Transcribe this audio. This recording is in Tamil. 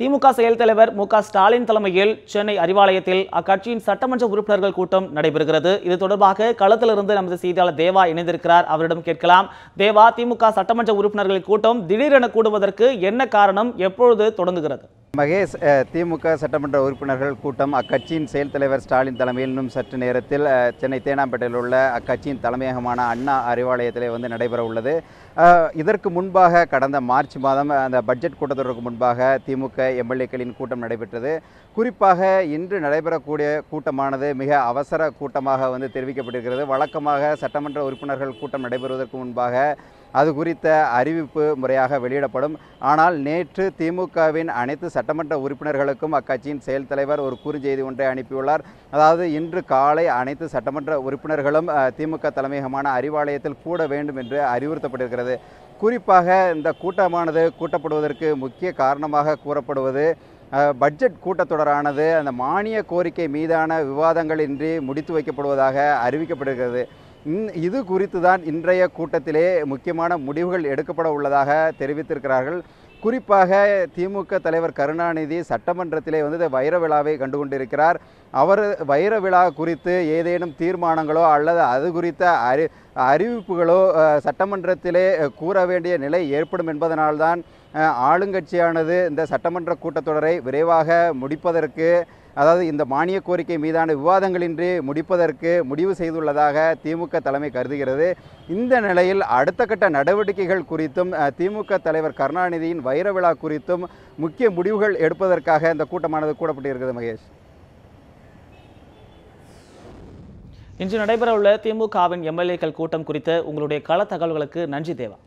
திமுக செயல் தலைவர் மு ஸ்டாலின் தலைமையில் சென்னை அறிவாலயத்தில் அக்கட்சியின் சட்டமன்ற உறுப்பினர்கள் கூட்டம் நடைபெறுகிறது. இது தொடர்பாக களத்திலிருந்து நமது செய்தியாளர் தேவா இணைந்திருக்கிறார். அவரிடம் கேட்கலாம். தேவா திமுக சட்டமன்ற உறுப்பினர்கள் கூட்டம் திடீரென கூடுவதற்கு என்ன காரணம்? எப்பொழுது தொடங்குகிறது? மகேஷ் திமுக சட்டமன்ற உறுப்பினர்கள் கூட்டம் அக்கட்சியின் செயல் தலைவர் ஸ்டாலின் தலைமையில் இன்னும் சற்று நேரத்தில் சென்னை தேனாம்பேட்டையில் உள்ள அக்கட்சியின் தலைமையகமான அண்ணா அறிவாலயத்திலே வந்து நடைபெற உள்ளது இதற்கு முன்பாக கடந்த மார்ச் மாதம் அந்த பட்ஜெட் கூட்டத்தொடருக்கு முன்பாக திமுக எம்எல்ஏக்களின் கூட்டம் நடைபெற்றது. குறிப்பாக இன்று நடைபெறக்கூடிய கூட்டமானது மிக அவசர கூட்டமாக வந்து தெரிவிக்கப்பட்டிருக்கிறது. வழக்கமாக சட்டமன்ற உறுப்பினர்கள் கூட்டம் நடைபெறுவதற்கு முன்பாக அது குறித்த அறிவிப்பு முறையாக வெளியிடப்படும். ஆனால் நேற்று திமுகவின் அனைத்து சட்டமன்ற உறுப்பினர்களுக்கும் அக்கட்சியின் செயல் தலைவர் ஒரு குறுஞ்செய்தி ஒன்றை அனுப்பியுள்ளார். அதாவது இன்று காலை அனைத்து சட்டமன்ற உறுப்பினர்களும் திமுக தலைமையகமான அறிவாலயத்தில் கூட வேண்டும் என்று அறிவுறுத்தப்பட்டிருக்கிறது. குறிப்பாக இந்த கூட்டமானது கூட்டப்படுவதற்கு முக்கிய காரணமாக கூறப்படுவது பட்ஜெட் கூட்டத்தொடரானது அந்த மானிய கோரிக்கை மீதான விவாதங்களின்றி முடித்து வைக்கப்படுவதாக அறிவிக்கப்பட்டிருக்கிறது. இந்- இது குறித்து தான் இன்றைய கூட்டத்திலே முக்கியமான முடிவுகள் எடுக்கப்பட உள்ளதாக தெரிவித்திருக்கிறார்கள். குறிப்பாக திமுக தலைவர் கருணாநிதி சட்டமன்றத்திலே வந்து இந்த வைர விழாவை கண்டுகொண்டிருக்கிறார். அவர் வைர விழா குறித்து ஏதேனும் தீர்மானங்களோ அல்லது அது குறித்த அறி அறிவிப்புகளோ சட்டமன்றத்திலே கூற வேண்டிய நிலை ஏற்படும் என்பதனால்தான் ஆளுங்கட்சியானது இந்த சட்டமன்ற கூட்டத்தொடரை விரைவாக முடிப்பதற்கு அதாவது இந்த மானிய கோரிக்கை மீதான விவாதங்களின்றி முடிப்பதற்கு முடிவு செய்துள்ளதாக திமுக தலைமை கருதுகிறது. இந்த நிலையில் அடுத்த கட்ட நடவடிக்கைகள் குறித்தும் திமுக தலைவர் கருணாநிதியின் வைர விழா குறித்தும் முக்கிய முடிவுகள் எடுப்பதற்காக இந்த கூட்டமானது கூடப்பட்டிருக்கிறது மகேஷ். இன்று நடைபெறவுள்ள திமுகவின் எம்எல்ஏக்கள் கூட்டம் குறித்த உங்களுடைய கள தகவல்களுக்கு நன்றி தேவா.